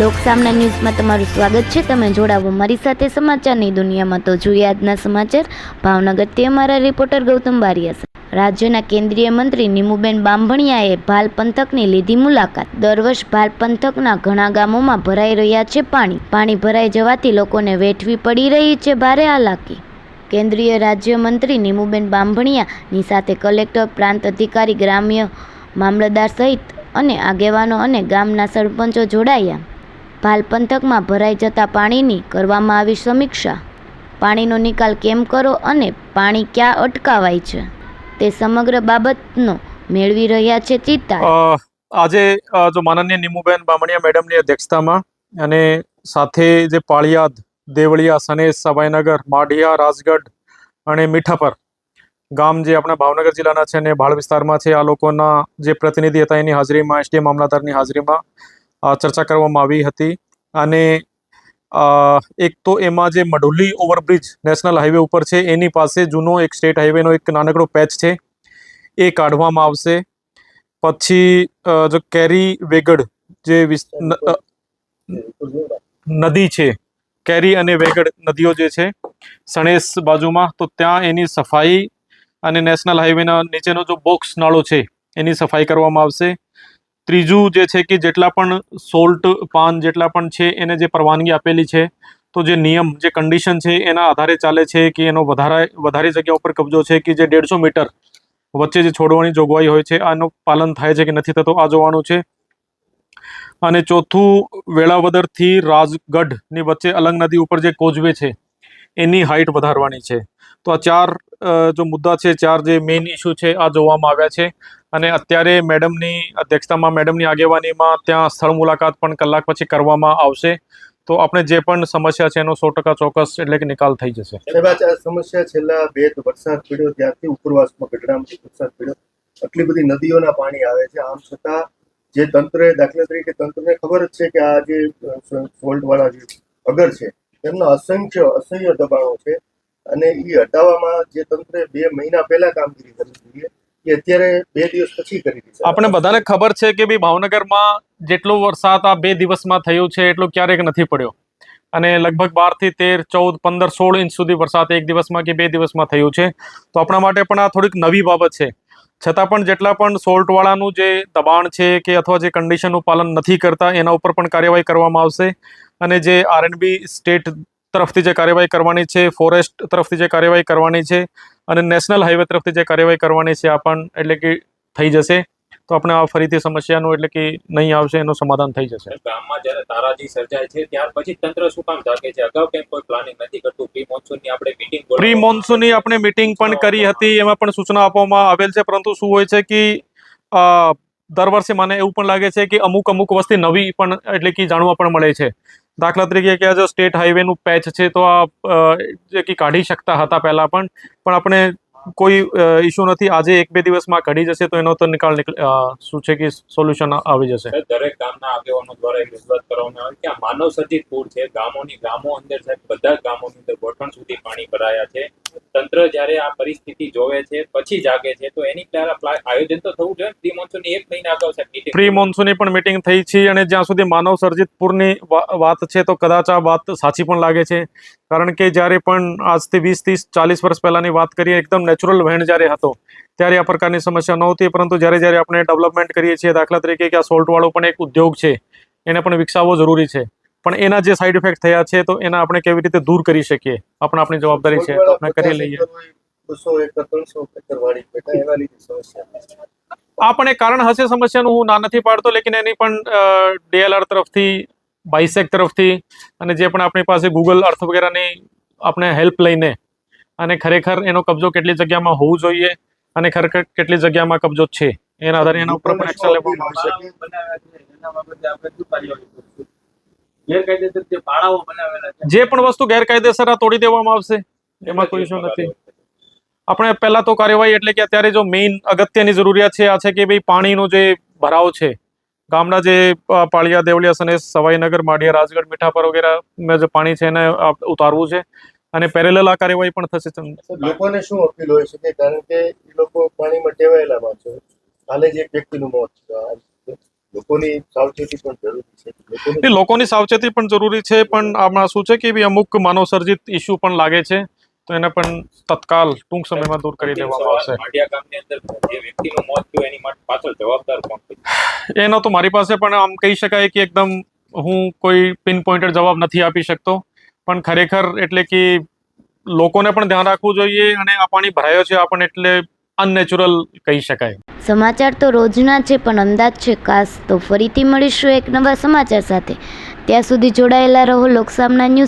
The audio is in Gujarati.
લોકસામના ન્યૂઝમાં તમારું સ્વાગત છે. તમે જોડાવો મારી સાથે સમાચારની દુનિયામાં તો જોઈએ આજના સમાચાર. ભાવનગરથી અમારા રિપોર્ટર ગૌતમ બારિયા રાજ્યના કેન્દ્રીય મંત્રી નીમુબેન બાંભણિયાએ ભાલ પંથકની લીધી મુલાકાત. દર વર્ષ ભાલ પંથકના ઘણા ગામોમાં ભરાઈ રહ્યા છે પાણી. પાણી ભરાઈ જવાથી લોકોને વેઠવી પડી રહી છે ભારે હાલાકી. કેન્દ્રીય રાજ્યમંત્રી નીમુબેન બાંભણિયાની સાથે કલેક્ટર, પ્રાંત અધિકારી, ગ્રામ્ય મામલતદાર સહિત અને આગેવાનો અને ગામના સરપંચો જોડાયા. ભાલ પંથકમાં ભરાઈ જતા પાણીની કરવામાં આવી સમીક્ષા. પાણીનો નિકાલ કેમ કરો અને પાણી ક્યાં અટકાવાય છે? તે સમગ્ર બાબતનો મેળવી રહ્યા છે ચિત્તા આજે જો માનનીય નીમુબેન બામણિયા મેડમની અધ્યક્ષતામાં અને સાથે જે પાળિયાદ, દેવળિયા, સનેસ, સવાઈનગર, માઢિયા, રાજગઢ અને મીઠાપર ગામ જે આપણા ભાવનગર જિલ્લાના છે અને ભાળ વિસ્તારમાં છે, આ લોકોના જે પ્રતિનિધિ હતા એની હાજરીમાં એસટી મામલતદારની હાજરીમાં ચર્ચા કરવામાં આવી હતી. અને એક તો એમાં જે મઢુલી ઓવરબ્રિજ નેશનલ હાઈવે ઉપર છે, એની પાસે જૂનો એક સ્ટેટ હાઈવેનો એક નાનકડો પેચ છે, એ કાઢવામાં આવશે. પછી જો કેરી વેગડ જે નદી છે, કેરી અને વેગડ નદીઓ જે છે, સણેસ બાજુમાં, તો ત્યાં એની સફાઈ અને નેશનલ હાઈવેના નીચેનો જો બોક્સ નાળો છે, એની સફાઈ કરવામાં આવશે. ત્રીજું જે છે કે જેટલા પણ સોલ્ટ પાન જેટલા પણ છે, એને જે પરવાનગી આપેલી છે, તો જે નિયમ, જે કન્ડિશન છે, એના આધારે ચાલે છે કે એનો વધારે વધારે જગ્યા ઉપર કબજો છે કે જે દેડસો મીટર વચ્ચે જે છોડવાની જોગવાઈ હોય છે, આનું પાલન થાય છે કે નથી થતું આ જોવાનું છે. અને ચોથું, વેળાવદરથી રાજગઢની વચ્ચે અલંગ નદી ઉપર જે કોઝવે છે, એની હાઇટ વધારવાની છે. તો આ ચાર જો મુદ્દા છે, ચાર જે મેઇન ઇસ્યુ છે, આ જોવામાં આવ્યા છે. અને અત્યારે મેડમની અધ્યક્ષતામાં, મેડમની આગેવાનીમાં ત્યાં સ્થળ મુલાકાત પણ કલાક પછી કરવામાં આવશે. તો આપણે જે પણ સમસ્યા છે, એનો સો ટકા ચોક્કસ એટલે કે નિકાલ થઈ જશે. સમસ્યા છેલ્લા બે વરસાદ પડ્યો, ત્યારથી ઉપરવાસમાં ગઢડામાંથી વરસાદ પડ્યો. આટલી બધી નદીઓના પાણી આવે છે. આમ છતાં જે તંત્રે દાખલા તરીકે તંત્રને ખબર જ છે કે આ જે સોલ્ટ વાળા જે અગર છે, તેમના અસંખ્ય, અસહ્ય દબાણો છે. અને એ હટાવવામાં જે તંત્રે બે મહિના પહેલા કામગીરી કરવી જોઈએ એ અત્યારે બે દિવસ પછી કરી દીધી આપણે બધાને ખબર છે કે ભાઈ ભાવનગરમાં જેટલો વરસાદ આ બે દિવસમાં થયો છે, એટલો ક્યારેક નથી પડ્યો. અને લગભગ બારથી તેર, ચૌદ, પંદર, સોળ ઇંચ સુધી વરસાદ એક દિવસમાં કે બે દિવસમાં થયું છે. તો આપણા માટે પણ આ થોડીક નવી બાબત છે. છતાં પણ જેટલા પણ સોલ્ટવાળાનું જે દબાણ છે કે અથવા જે કન્ડિશનનું પાલન નથી કરતા, એના ઉપર પણ કાર્યવાહી કરવામાં આવશે. અને જે આરએનબી સ્ટેટ તરફથી જે કાર્યવાહી કરવાની છે ફોરેસ્ટ તરફથી જે કાર્યવાહી કરવાની છે અને નેશનલ હાઈવે તરફથી જે કાર્યવાહી કરવાની છે આ પણ એટલે કે થઈ જશે. તો આપણે આ ફરીથી સમસ્યાનું એટલે કે નહીં આવશે એનું સમાધાન થઈ જશે. ગામમાં જ્યારે તારાજી સર્જાય છે ત્યાર પછી તંત્ર શું કામ જાગે છે? અગાઉ કેમ કોઈ પ્લાનિંગ નથી કરતું? પ્રી મોન્સૂનની આપણે મીટિંગ પ્રી મોન્સૂનની આપણે મીટિંગ પણ કરી હતી એમાં પણ સૂચના આપવામાં આવેલ છે પરંતુ શું હોય છે કે દર વર્ષે મને એવું પણ લાગે છે કે અમુક અમુક વસ્તી નવી પણ એટલે કે જાણવા પણ મળે છે. દાખલા તરીકે કે આ જો સ્ટેટ હાઈવેનું પેચ છે તો આ કાઢી શકતા હતા પહેલાં પણ પણ આપણે કોઈ ઇશ્યુ નથી. આજે એક બે દિવસમાં ઘડી જશે તો એનો તો નિકાલ નીકળ શું છે કે સોલ્યુશન આવી જશે. દરેક ગામના આગેવાનો દ્વારા એક રજૂઆત કરવામાં આવે કે આ માનવ સર્જિત પૂર છે. ગામોની ગામો અંદર સાહેબ બધા ગામોની અંદર ગોઠણ સુધી પાણી ભરાયા છે. તંત્ર જ્યારે આ પરિસ્થિતિ જોવે છે પછી જાગે છે તો એની આયોજન તો થવું જોઈએ. પ્રી મોન્સૂનની એક મહિના અગાઉ સાહેબ પ્રી મોન્સૂનની પણ મીટિંગ થઈ છે અને જ્યાં સુધી માનવ સર્જિત પૂરની વાત છે તો કદાચ આ વાત સાચી પણ લાગે છે. કારણ કે જ્યારે પણ આજથી વીસ ત્રીસ ચાલીસ વર્ષ પહેલાંની વાત કરીએ એકદમ નેચરલ વહેણ જ્યારે હતો ત્યારે આ પ્રકારની સમસ્યા નહોતી પરંતુ જ્યારે જ્યારે આપણે ડેવલપમેન્ટ કરીએ છીએ દાખલા તરીકે કે આ સોલ્ટવાળો પણ એક ઉદ્યોગ છે એને પણ વિકસાવવો જરૂરી છે. પણ એના જે સાઈડ ઇફેક્ટ થયા છે તો એના આપણે કેવી રીતે દૂર કરી શકીએ? આપણે આપણી જવાબદારી છે આપણે કરી લઈએ. આ પણ એક કારણ હશે સમસ્યાનું હું ના નથી પાડતો લેકિન એની પણ ડીએલઆર તરફથી બાઇસેક તરફથી અને જે પણ આપણી પાસે ગૂગલ અર્થ વગેરેની આપણે હેલ્પ લઈને અને ખરેખર એનો કબજો કેટલી જગ્યામાં હોવું જોઈએ અને ખરેખર કેટલી જગ્યામાં કબજો છે, એના આધારે એના ઉપર પણ એક્શન લેવામાં આવશે જે પણ વસ્તુ ગેરકાયદેસર આ તોડી દેવામાં આવશે, એમાં કોઈ ઇશ્યુ નથી. આપણે પહેલા તો કાર્યવાહી એટલે કે અત્યારે જો મેઇન અગત્યની જરૂરિયાત છે, આ છે કે ભાઈ પાણીનો જે ભરાવ છે ગામના જે પાળિયા દેવળિયા અને સવાઈનગર માઢિયા રાજગઢ મીઠાપર વગેરે જે પાણી છે એને ઉતારવું છે. અને પેરેલલ આ કાર્યવાહી પણ થશે લોકોને શું અપીલ હોય છે કારણ કે એ લોકો પાણીમાં ટેવાયેલા છે હાલે જ એક વ્યક્તિનું મોત લોકોની સાવચેતી પણ જરૂરી છે. લોકોની સાવચેતી પણ જરૂરી છે પણ આમાં શું છે કે બી અમુક માનવસર્જિત ઇસ્યુ પણ લાગે છે તો એને પણ તત્કાલ ટૂંક સમયમાં દૂર કરી દેવામાં આવશે. માળિયા ગામની અંદર જે વ્યક્તિનું મોત થયું એની માટે પાછળ જવાબદાર કોણ છે? એનો તો મારી પાસે પણ આમ કહી શકાય કે એકદમ હું કોઈ પિન પોઈન્ટેડ જવાબ નથી આપી શકતો. પણ ખરેખર એટલે કે લોકોને પણ ધ્યાન રાખવું જોઈએ અને આ પાણી ભરાયો છે આ પણ એટલે અનનેચરલ કહી શકાય. સમાચાર તો રોજના છે, પણ અંદાજ છે કાશ તો ફરીથી મળીશું એક નવા સમાચાર સાથે. ત્યાં સુધી જોડાયેલા રહો લોકસામના ન્યૂઝ